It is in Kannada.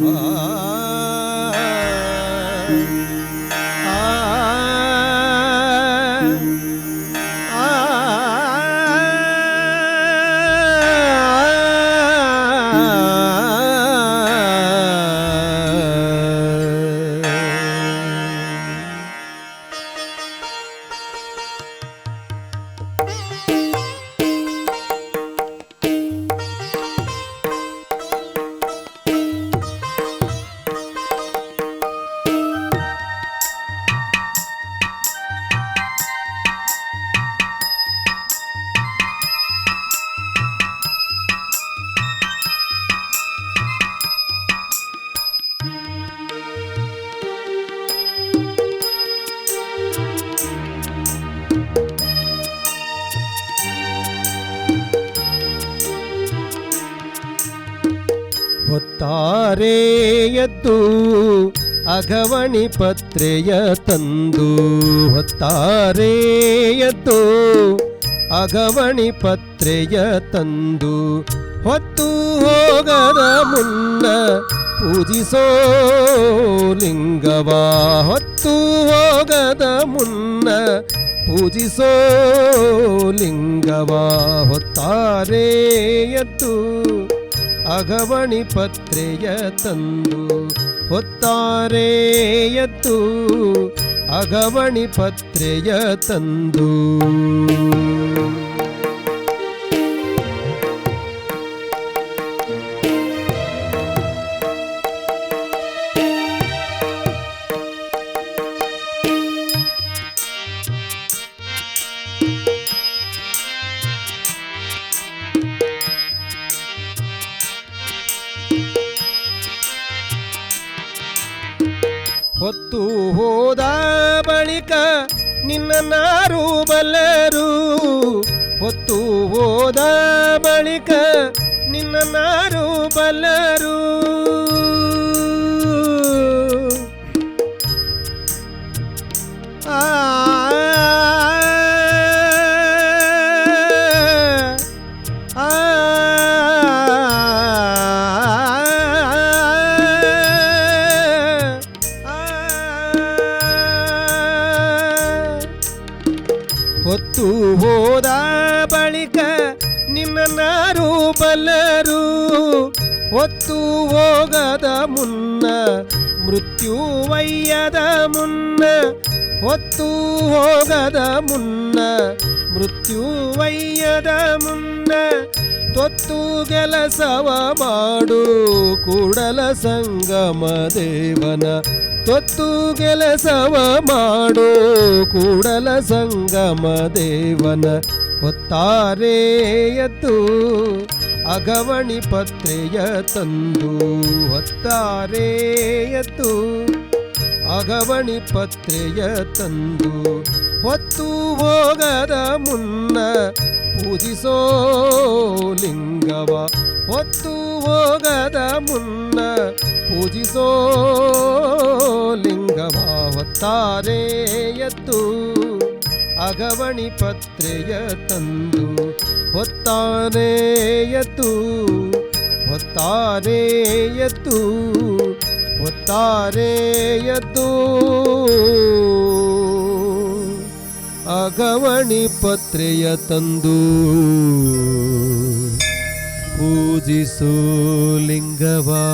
啊。ಹೊತ್ತಾರೆ ಎದ್ದು ಅಗವಣಿ ಪತ್ರೆಯ ತಂದು ಹೊತ್ತಾರೆ ಎದ್ದು ಅಗವಣಿ ಪತ್ರೆಯ ತಂದು ಹೊತ್ತು ಹೋಗದ ಮುನ್ನ ಪೂಜಿಸೋ ಲಿಂಗವ ಹೊತ್ತು ಹೋಗದ ಮುನ್ನ ಪೂಜಿಸೋ ಲಿಂಗವ ಹೊತ್ತಾರೆ ಎದ್ದು ಅಗವಣಿ ಪತ್ರೆಯ ತಂದು ಹೊತ್ತಾರೆ ಎದ್ದು ಅಗವಣಿ ಪತ್ರೆಯ ತಂದು. ಹೊತ್ತು ಹೋದ ಬಳಿಕ ನಿನ್ನ ನಾರು ಬಲ್ಲರು. ಹೊತ್ತು ಹೋದ ಬಳಿಕ ನಿನ್ನ ನಾರು ಬಲ್ಲರು. ಹೋದ ಬಳಿಕ ನಿನ್ನ ನಾರು ಬಲ್ಲರು ಹೊತ್ತು ಹೋಗದ ಮುನ್ನ ಮೃತ್ಯುವಯ್ಯದ ಮುನ್ನ, ಹೊತ್ತು ಹೋಗದ ಮುನ್ನ ಮೃತ್ಯುವಯ್ಯದ ಮುನ್ನ, ತೊತ್ತು ಕೆಲಸವ ಮಾಡು ಕೂಡಲ ಸಂಗಮ ದೇವನ. ತೊತ್ತು ಕೆಲಸವ ಮಾಡೋ ಕೂಡಲ ಸಂಗಮ ದೇವನ ಹೊತ್ತಾರೆ ಎದ್ದು ಅಗವಣಿ ಪತ್ರೆಯ ತಂದು ಹೊತ್ತಾರೆ ಎದ್ದು ಅಗವಣಿ ಪತ್ರೆಯ ತಂದು ಹೊತ್ತು ಹೋಗದ ಮುನ್ನ ಪೂಜಿಸೋ ಲಿಂಗವ ಹೊತ್ತು ಹೋಗದ ಮುನ್ನ ಪೂಜಿಸೋ ಲಿಂಗವಾವತ್ತಾರೆ ಎದ್ದು ಅಗವಣಿ ಪತ್ರೆಯ ತಂದು ಹೊತ್ತಾರೆ ಎದ್ದು ಹೊತ್ತಾರೆ ಎದ್ದು ಹೊತ್ತಾರೆ ಎದ್ದು ಅಗವಣಿ ಪತ್ರೆಯ ತಂದು ಪೂಜಿಸೋ ಲಿಂಗವಾ